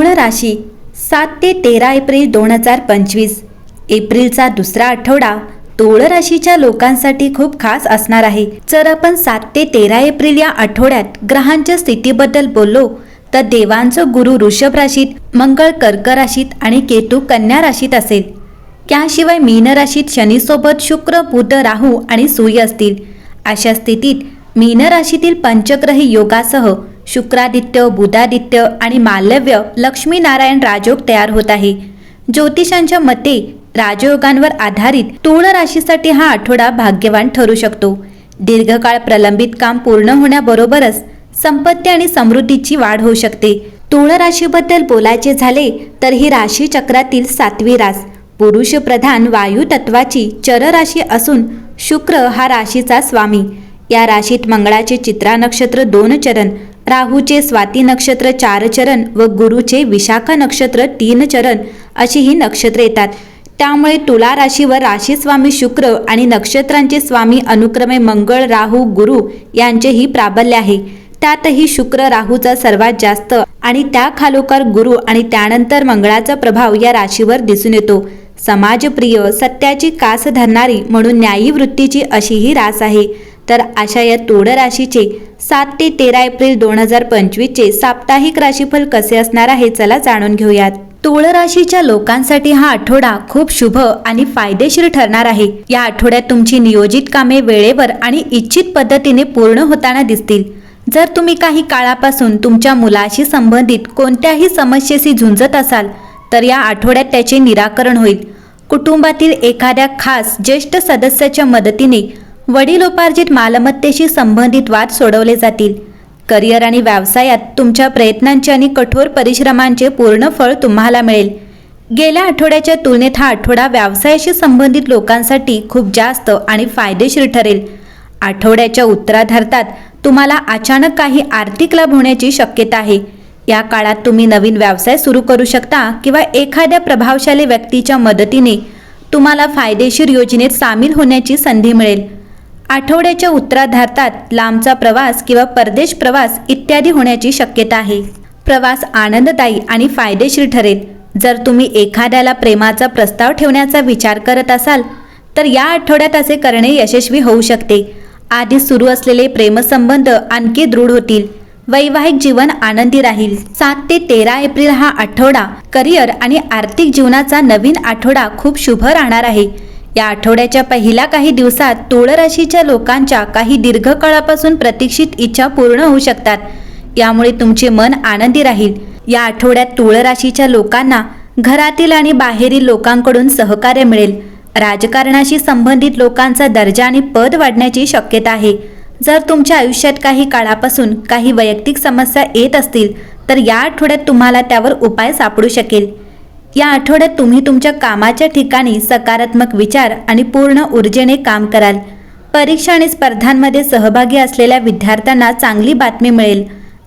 मूळ राशी सात ते तेरा एप्रिल दोन हजार पंचवीस. एप्रिलचा दुसरा आठवडा तूळ राशीच्या लोकांसाठी खूप खास असणार आहे. जर आपण सात ते तेरा एप्रिल या आठवड्यात ग्रहांच्या स्थितीबद्दल बोललो तर देवांचं गुरु ऋषभ राशीत मंगळ कर्क राशीत आणि केतू कन्या राशीत असेल. त्याशिवाय मीन राशीत शनीसोबत शुक्र बुध राहू आणि सूर्य असतील. अशा स्थितीत मीन राशीतील पंचग्रही योगासह शुक्रादित्य बुधादित्य आणि मालव्य लक्ष्मीनारायण राजयोग तयार होत आहे. ज्योतिषांच्या मते राजयोगांवर आधारित तुळ राशीसाठी हा आठवडा भाग्यवान ठरू शकतो. दीर्घकाळ प्रलंबित काम पूर्ण होण्याबरोबरच संपत्ती आणि समृद्धीची वाढ होऊ शकते. तुळ राशीबद्दल बोलायचे झाले तर ही राशी चक्रातील सातवी रास. पुरुष प्रधान वायू तत्वाची चर राशी असून शुक्र हा राशीचा स्वामी. या राशीत मंगळाचे चित्रा नक्षत्र दोन चरण राहूचे स्वाती नक्षत्र चार चरण व गुरुचे विशाखा नक्षत्र तीन चरण अशी ही नक्षत्र येतात. त्यामुळे तुला राशीवर राशीस्वामी शुक्र आणि नक्षत्रांचे स्वामी अनुक्रमे मंगळ राहू गुरु यांचेही प्राबल्य आहे. त्यातही शुक्र राहूचा सर्वात जास्त आणि त्याखालोकर गुरु आणि त्यानंतर मंगळाचा प्रभाव या राशीवर दिसून येतो. समाजप्रिय सत्याची कास धरणारी म्हणून न्यायी वृत्तीची अशी ही रास आहे. तर अशा या तोड राशीचे सात ते तेरा एप्रिल दोन हजार पंचवीसचे साप्ताहिक राशीफल कसे असणार आहे चला जाणून घेऊयात. तूळ राशीच्या लोकांसाठी हा आठवडा खूप शुभ आणि फायदेशीर ठरणार आहे. या आठवड्यात तुमची नियोजित कामे वेळेवर आणि इच्छित पद्धतीने पूर्ण होताना दिसतील. जर तुम्ही काही काळापासून तुमच्या मुलाशी संबंधित कोणत्याही समस्येशी झुंजत असाल तर या आठवड्यात त्याचे निराकरण होईल. कुटुंबातील एखाद्या खास ज्येष्ठ सदस्याच्या मदतीने वडिलोपार्जित मालमत्तेशी संबंधित वाद सोडवले जातील. करिअर आणि व्यवसायात तुमच्या प्रयत्नांचे आणि कठोर परिश्रमांचे पूर्ण फळ तुम्हाला मिळेल. गेल्या आठवड्याच्या तुलनेत हा आठवडा व्यवसायाशी संबंधित लोकांसाठी खूप जास्त आणि फायदेशीर ठरेल. आठवड्याच्या उत्तराधार्तात तुम्हाला अचानक काही आर्थिक लाभ होण्याची शक्यता आहे. या काळात तुम्ही नवीन व्यवसाय सुरू करू शकता किंवा एखाद्या प्रभावशाली व्यक्तीच्या मदतीने तुम्हाला फायदेशीर योजनेत सामील होण्याची संधी मिळेल. आठवड्याच्या उत्तराधार्तात लांबचा प्रवास किंवा परदेश प्रवास इत्यादी होण्याची शक्यता आहे. प्रवास आनंददायी आणि फायदेशीर ठरेल. जर तुम्ही एखाद्याला प्रेमाचा प्रस्ताव ठेवण्याचा विचार करत असाल तर या आठवड्यात असे करणे यशस्वी होऊ शकते. आधी सुरू असलेले प्रेमसंबंध आणखी दृढ होतील. वैवाहिक जीवन आनंदी राहील. सात ते तेरा एप्रिल हा आठवडा. करिअर आणि आर्थिक जीवनाचा नवीन आठवडा खूप शुभ राहणार आहे. या आठवड्याच्या पहिल्या काही दिवसात तुळ राशीच्या लोकांच्या काही दीर्घकाळापासून प्रतीक्षित इच्छा पूर्ण होऊ शकतात. यामुळे तुमचे मन आनंदी राहील. या आठवड्यात तुळ राशीच्या लोकांना घरातील आणि बाहेरील लोकांकडून सहकार्य मिळेल. राजकारणाशी संबंधित लोकांचा दर्जा आणि पद वाढण्याची शक्यता आहे. जर तुमच्या आयुष्यात काही काळापासून काही वैयक्तिक समस्या येत असतील तर या आठवड्यात तुम्हाला त्यावर उपाय सापडू शकेल. या आठवड्यात तुम्ही तुमच्या कामाच्या ठिकाणी सकारात्मक विचार आणि पूर्ण ऊर्जेने काम कराल. परीक्षा आणि स्पर्धांमध्ये सहभागी असलेल्या विद्यार्थ्यांना चांगली बातमी मिळेल.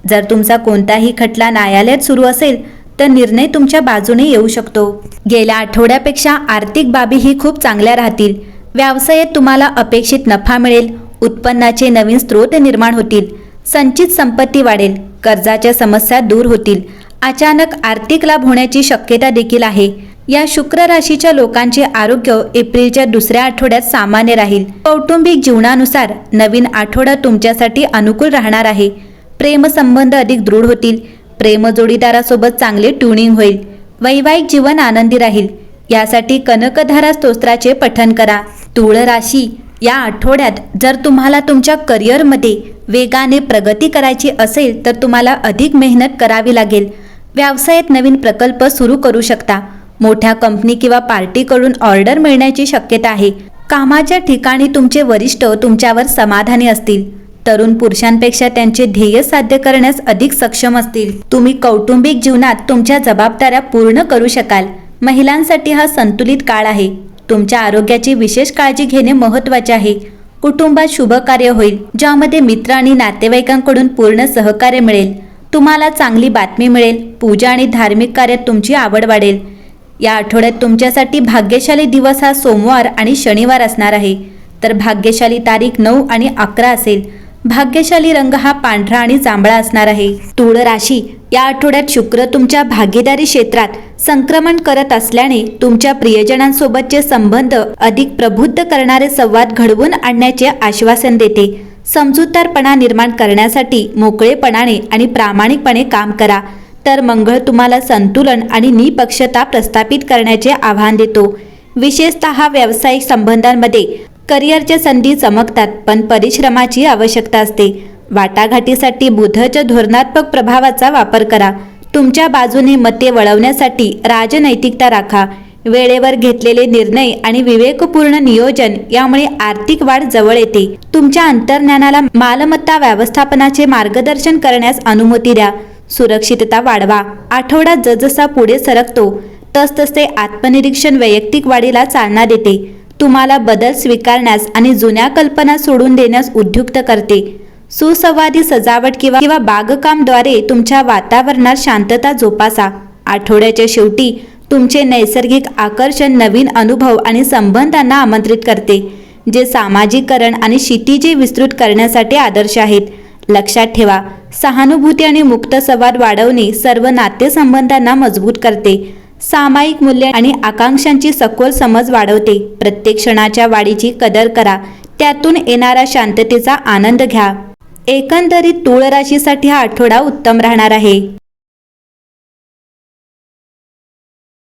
जर तुमचा कोणताही खटला न्यायालयात सुरू असेल तर निर्णय तुमच्या बाजूने येऊ शकतो. गेल्या आठवड्यापेक्षा आर्थिक बाबीही खूप चांगल्या राहतील. व्यवसायात तुम्हाला अपेक्षित नफा मिळेल उत्पन्नाचे नवीन स्रोत निर्माण होतील संचित संपत्ती वाढेल कर्जाच्या समस्या दूर होतील अचानक आर्थिक लाभ होण्याची शक्यता देखील आहे. या शुक्र राशीच्या लोकांचे आरोग्य एप्रिलच्या दुसऱ्या आठवड्यात सामान्य राहील. कौटुंबिक जीवनानुसार नवीन आठवडा तुमच्यासाठी अनुकूल राहणार आहे. प्रेमसंबंध अधिक दृढ होतील. प्रेम जोडीदारासोबत चांगले ट्युनिंग होईल. वैवाहिक जीवन आनंदी राहील. यासाठी कनकधारा स्तोत्राचे पठन करा. तुळ राशी या आठवड्यात जर तुम्हाला तुमच्या करिअरमध्ये वेगाने प्रगती करायची असेल तर तुम्हाला अधिक मेहनत करावी लागेल. व्यवसायात नवीन प्रकल्प सुरू करू शकता. मोठ्या कंपनी किंवा पार्टीकडून ऑर्डर मिळण्याची शक्यता आहे. कामाच्या ठिकाणी तुमचे वरिष्ठ तुमच्यावर समाधानी असतील. तरुण पुरुषांपेक्षा त्यांचे ध्येय साध्य करण्यास अधिक सक्षम असतील. तुम्ही कौटुंबिक जीवनात तुमच्या जबाबदाऱ्या पूर्ण करू शकाल. महिलांसाठी हा संतुलित काळ आहे. तुमच्या आरोग्याची विशेष काळजी घेणे महत्त्वाचे आहे. कुटुंबात शुभ कार्य होईल ज्यामध्ये मित्र आणि नातेवाईकांकडून पूर्ण सहकार्य मिळेल. तुम्हाला चांगली बातमी मिळेल. पूजा आणि धार्मिक कार्यात तुमची आवड वाढेल. या आठवड्यात तुमच्यासाठी भाग्यशाली दिवस हा सोमवार आणि शनिवार असणार आहे. तर भाग्यशाली तारीख नऊ आणि अकरा असेल. भाग्यशाली रंग हा पांढरा आणि जांभळा असणार आहे. तुळ राशी या आठवड्यात शुक्र तुमच्या भागीदारी क्षेत्रात संक्रमण करत असल्याने तुमच्या प्रियजनांसोबतचे संबंध अधिक प्रबुद्ध करणारे संवाद घडवून आणण्याचे आश्वासन देते. समजूतदारपणा निर्माण करण्यासाठी मोकळेपणाने आणि प्रामाणिकपणे काम करा. तर मंगळ तुम्हाला संतुलन आणि निपक्षता प्रस्थापित करण्याचे आव्हान देतो. विशेषतः व्यावसायिक संबंधांमध्ये करिअरच्या संधी चमकतात पण परिश्रमाची आवश्यकता असते. वाटाघाटीसाठी बुधच्या धोरणात्मक प्रभावाचा वापर करा. तुमच्या बाजूने मते वळवण्यासाठी राजनैतिकता राखा. वेळेवर घेतलेले निर्णय आणि विवेकपूर्ण नियोजन यामुळे आर्थिक वाढ जवळ येते. तुमच्या अंतर्ज्ञानाला मालमत्ता व्यवस्थापनाचे मार्गदर्शन करण्यास अनुमती द्या. सुरक्षितता वाढवा. आठवडा जसजसा पुढे सरकतो तसतसे आत्मनिरीक्षण वैयक्तिक वाढीला चालना देते. तुम्हाला बदल स्वीकारण्यास आणि जुन्या कल्पना सोडून देण्यास उद्युक्त करते. सुसंवादी सजावट किंवा किंवा बागकामद्वारे तुमच्या वातावरणात शांतता जोपासा. आठवड्याच्या शेवटी तुमचे नैसर्गिक आकर्षण नवीन अनुभव आणि संबंधांना आमंत्रित करते जे सामाजिकरण आणि क्षितिजे विस्तृत करण्यासाठी आदर्श आहेत. लक्षात ठेवा सहानुभूती आणि मुक्त संवाद वाढवणे सर्व नातेसंबंधांना मजबूत करते. सामायिक मूल्य आणि आकांक्षांची सखोल समज वाढवते. प्रत्येक क्षणाच्या वाढीची कदर करा त्यातून येणारा शांततेचा आनंद घ्या. एकंदरीत तूळ राशीसाठी हा आठवडा उत्तम राहणार आहे.